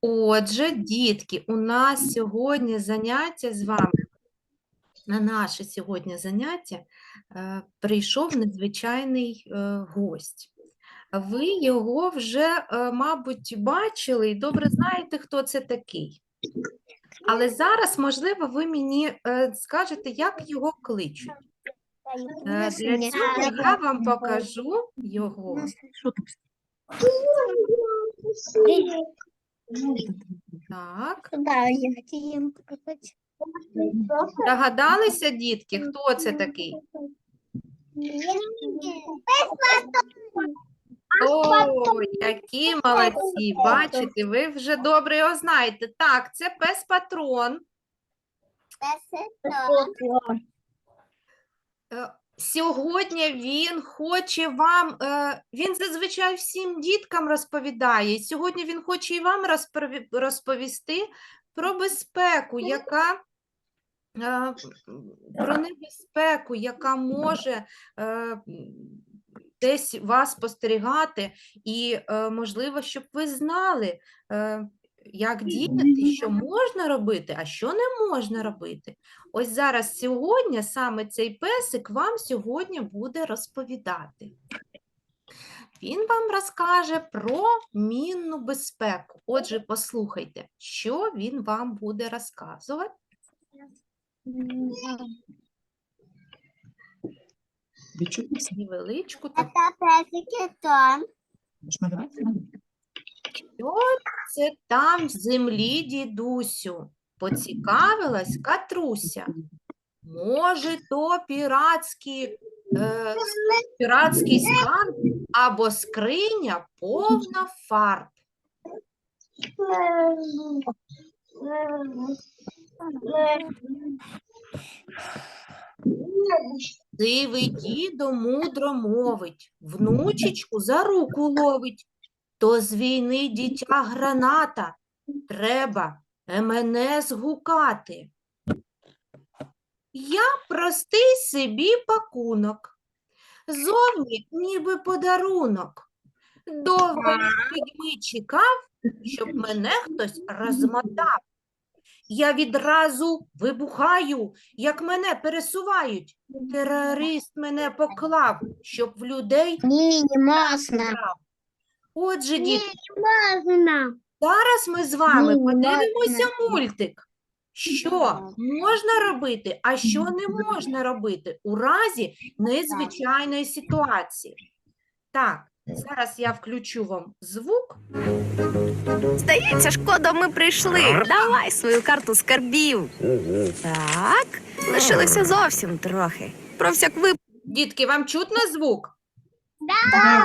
Отже, дітки, у нас сьогодні заняття з вами. На наше сьогодні заняття е, прийшов незвичайний е, гость. Ви його вже, е, мабуть, бачили і добре знаєте, хто це такий. Але зараз, можливо, ви мені скажете, як його кличуть. Е, Для цього я вам покажу його. Так. Да, я хотела показать. Догадалися, дітки, хто це такий? О, які молодці! Бачите, ви вже добре його знаєте. Так, це пес патрон. Е, Сьогодні він хоче вам, е, він зазвичай всім діткам розповідає. Сьогодні він хоче і вам розпові- розповісти про безпеку, яка е, про небезпеку, яка може е, десь вас спостерігати, і е, можливо, щоб ви знали, е, як діяти, що можна робити, а що не можна робити. Ось зараз сьогодні саме цей песик вам сьогодні буде розповідати. Він вам розкаже про мінну безпеку. Отже, послухайте, що він вам буде розказувати. Невеличку таку. Это песики Том. Що це там в землі, дідусю? Поцікавилась Катруся. Може, то піратський, е, піратський скарб або скриня повна фарб. Дивий дідо мудро мовить, внучечку за руку ловить. То з війни дитя граната, треба мене згукати. Я простий собі пакунок, зовні ніби подарунок. Довго людьми чекав, щоб мене хтось розмотав. Я відразу вибухаю, як мене пересувають. Терорист мене поклав, щоб в людей Не, не можно. Отже, діти, зараз ми з вами Ні, подивимося мультик. Що можна робити, а що не можна робити у разі незвичайної ситуації. Так, зараз я включу вам звук. Здається, шкода, ми прийшли. Давай свою карту скарбів. Так, лишилося зовсім трохи. Про всяк випадок Дітки, вам чутно звук? Да.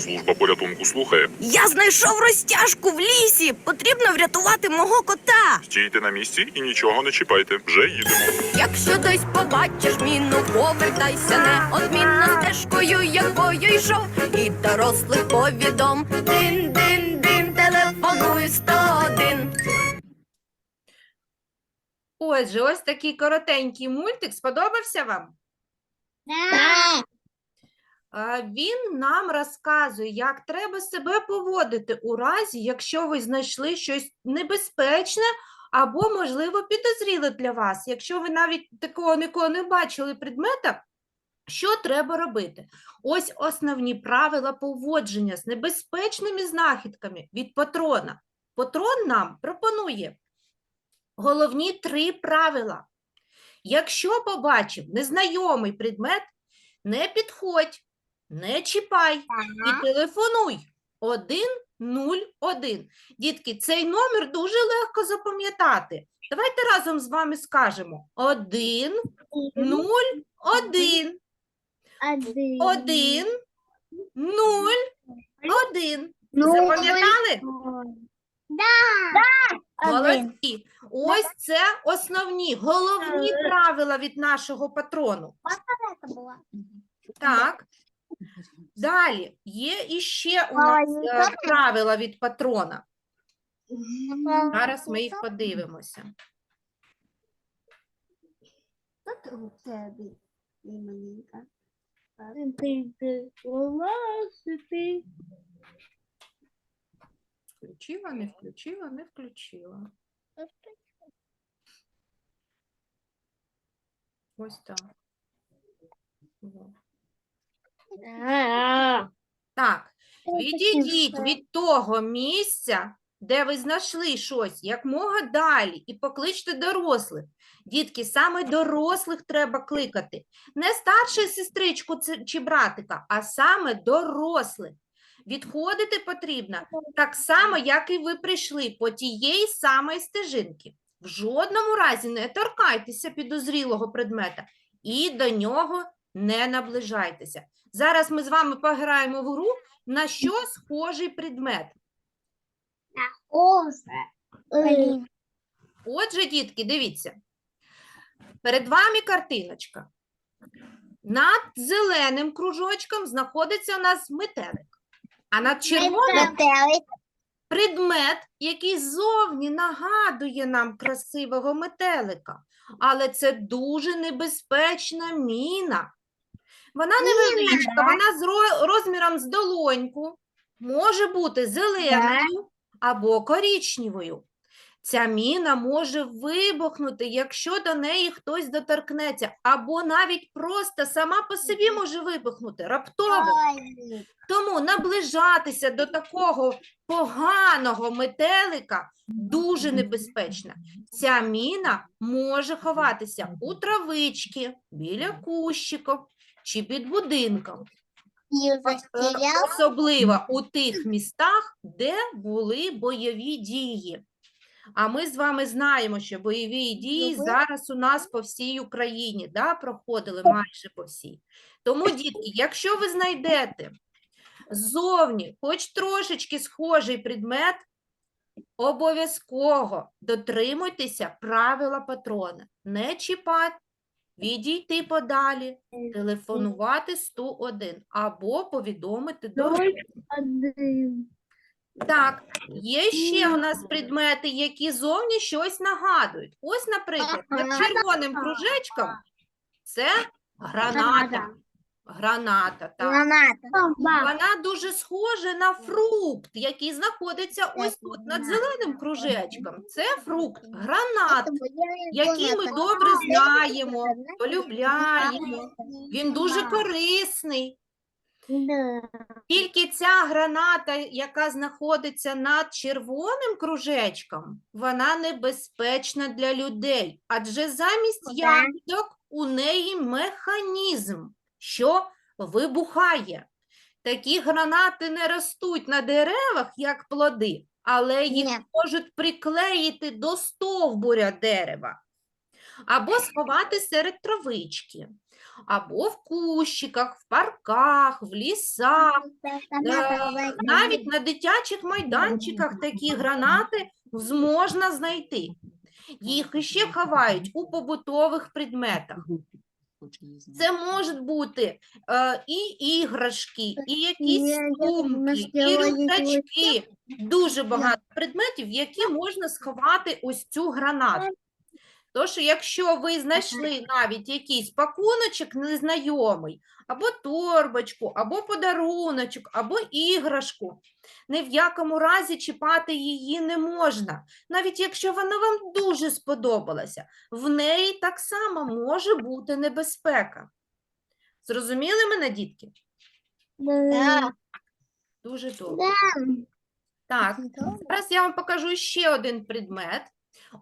Служба порятунку слухає. Я знайшов розтяжку в лісі. Потрібно врятувати мого кота. Стійте на місці і нічого не чіпайте. Вже їдемо. Якщо десь побачиш міну, повертайся неодмінно стежкою, якою йшов, і дорослих повідом. Дин, дин, дин, телефонуй 101. Отже, ось такий коротенький мультик. Сподобався вам? Да. А, Він нам розказує, як треба себе поводити у разі, якщо ви знайшли щось небезпечне або, можливо, підозріле для вас. Якщо ви навіть такого ніколи не бачили предмета, що треба робити? Ось основні правила поводження з небезпечними знахідками від патрона. Патрон нам пропонує головні три правила. Якщо побачив незнайомий предмет, не підходь, не чіпай і телефонуй 101. Дітки, цей номер дуже легко запам'ятати. Давайте разом з вами скажемо 1, 0, 1. Один. 1, нуль, один. Запам'ятали? Один. Молодці. Ось це основні, головні правила від нашого патрону. Так. Далі є іще у нас е, правила від патрона. Зараз ми їх подивимося. Включила, не включила, не включила. Ось так. Так, відійдіть від того місця, де ви знайшли щось, якмога далі, і покличте дорослих. Дітки, саме дорослих треба кликати. Не старшу сестричку чи братика, а саме дорослих. Відходити потрібно так само, як і ви прийшли по тієї самої стежинки. В жодному разі не торкайтеся підозрілого предмета і до нього не наближайтеся. Зараз ми з вами пограємо в гру, на що схожий предмет. Блин. Отже, дітки, дивіться. Перед вами картиночка. Над зеленим кружочком знаходиться у нас метелик. А над червоним предмет, який зовні нагадує нам красивого метелика. Але це дуже небезпечна міна. Вона невеличка, вона з ро- розміром з долоньку, може бути зеленою або коричневою. Ця міна може вибухнути, якщо до неї хтось доторкнеться, або навіть просто сама по собі може вибухнути раптово. Тому наближатися до такого поганого метелика дуже небезпечно. Ця міна може ховатися у травички, біля кущиків чи під будинком. Е, Особливо у тих містах, де були бойові дії. А ми з вами знаємо, що бойові дії Добре. зараз у нас по всій Україні, да, проходили майже по всій. Тому, дітки, якщо ви знайдете ззовні хоч трошечки схожий предмет, обов'язково дотримуйтеся правила патрона. Не чіпати, відійти подалі, телефонувати 101 або повідомити до так, є ще у нас предмети, які зовні щось нагадують. Ось, наприклад, над червоним кружечком це граната. Граната, так. Вона дуже схожа на фрукт, який знаходиться ось тут над зеленим кружечком. Це фрукт, гранат, який ми добре знаємо, полюбляємо. Він дуже корисний. Тільки ця граната, яка знаходиться над червоним кружечком, вона небезпечна для людей, адже замість ягідок у неї механізм, що вибухає. Такі гранати не ростуть на деревах, як плоди, але їх Ні. можуть приклеїти до стовбуря дерева або сховати серед травички, або в кущиках, в парках, в лісах. Е, Навіть на дитячих майданчиках такі гранати зможна знайти. Їх іще ховають у побутових предметах. Це можуть бути е, і іграшки, і якісь сумки, і рюкзачки. Дуже багато предметів, які можна сховати ось цю гранату. Тож, якщо ви знайшли навіть якийсь пакуночок незнайомий, або торбочку, або подаруночок, або іграшку, ні в якому разі чіпати її не можна, навіть якщо вона вам дуже сподобалася, в неї так само може бути небезпека. Зрозуміли мене, дітки? Дуже добре. Так, зараз я вам покажу ще один предмет.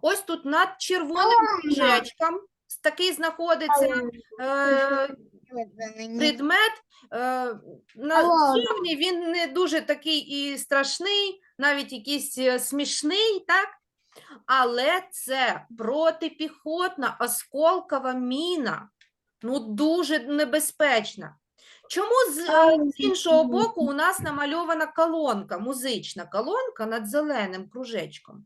Ось тут над червоним кружечком такий знаходиться е, предмет. Е, на зовні він не дуже такий і страшний, навіть якийсь е, смішний, так? Але це протипіхотна осколкова міна. Ну, дуже небезпечна. Чому з, з іншого боку у нас намальована колонка, музична колонка над зеленим кружечком?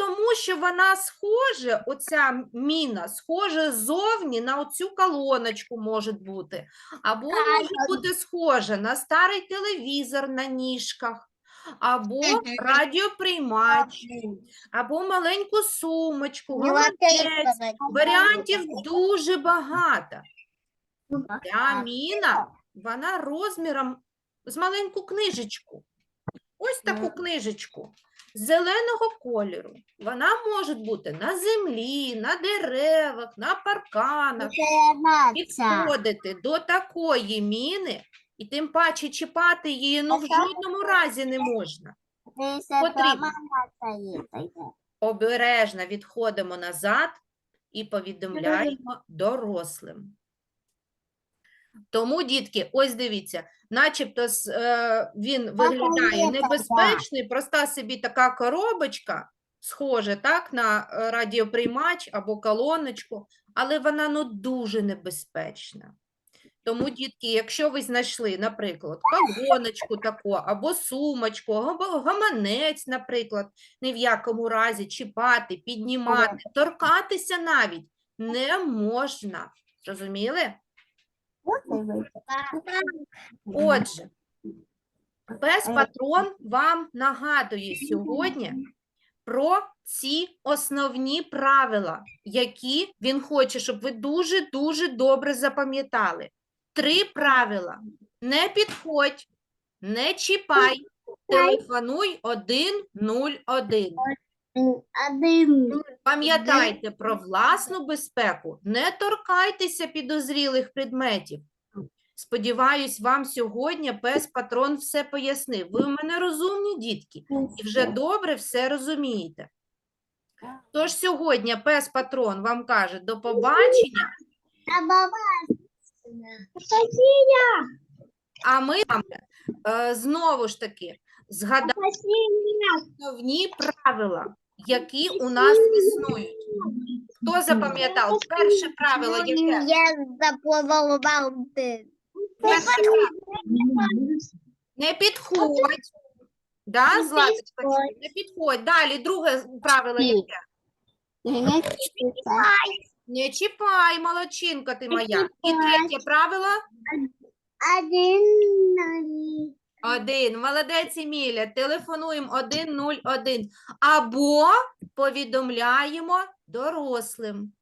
Тому що вона схожа, оця міна, схожа ззовні на оцю колоночку може бути. Або може бути схожа на старий телевізор на ніжках, або радіоприймач, або маленьку сумочку, гаманець. сказати. Варіантів дуже багато. Ця міна, вона розміром з маленьку книжечку. Ось таку книжечку зеленого кольору. Вона може бути на землі, на деревах, на парканах. Підходити до такої міни, і тим паче чіпати її ну, в жодному разі не можна. Потрібно. Обережно відходимо назад і повідомляємо дорослим. Тому, дітки, ось дивіться, начебто е, він виглядає небезпечний, проста собі така коробочка, схожа так, на е, радіоприймач або колоночку, але вона ну дуже небезпечна. Тому, дітки, якщо ви знайшли, наприклад, колоночку таку, або сумочку, або гаманець, наприклад, ні в якому разі чіпати, піднімати, торкатися навіть не можна. Зрозуміли? Отже, пес патрон вам нагадує сьогодні про ці основні правила, які він хоче, щоб ви дуже-дуже добре запам'ятали. Три правила: не підходь, не чіпай, телефонуй 101. Один. Пам'ятайте про власну безпеку, не торкайтеся підозрілих предметів. Сподіваюсь, вам сьогодні пес патрон все пояснив. Ви в мене розумні дітки і вже добре все розумієте. Тож сьогодні пес патрон вам каже до побачення, А баба. а ми вам е, знову ж таки згадаємо основні правила, які у нас існують. Хто запам'ятав перше правило, яке? Я бабки. Не підходь. Да, Златочка? Не підходь. Далі, друге правило яке? Не чіпай, молодчинка ти моя. І третє правило? Один. Один. Молодець Еміля. Телефонуємо 101. Або повідомляємо дорослим.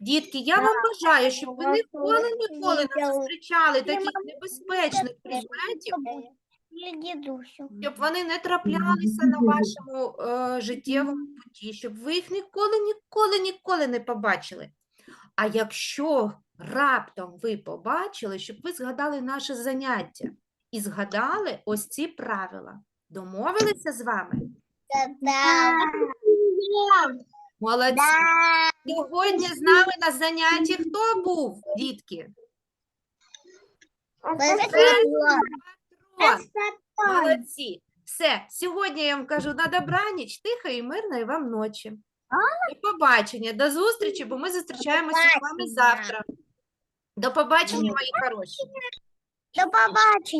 Дітки, я вам бажаю, щоб ви ніколи ніколи не зустрічали таких небезпечних предметів, щоб вони не траплялися на вашому е, життєвому путі, щоб ви їх ніколи, ніколи, ніколи не побачили. А якщо раптом ви побачили, щоб ви згадали наше заняття і згадали ось ці правила. Домовилися з вами? Молодці. Сьогодні з нами на занятті хто був, дітки? Патрон. Молодці. Все, сьогодні я вам кажу на добраніч, тихої, мирної вам ночі. До побачення, до зустрічі, бо ми зустрічаємося з вами завтра. До побачення, мої хороші. До побачення.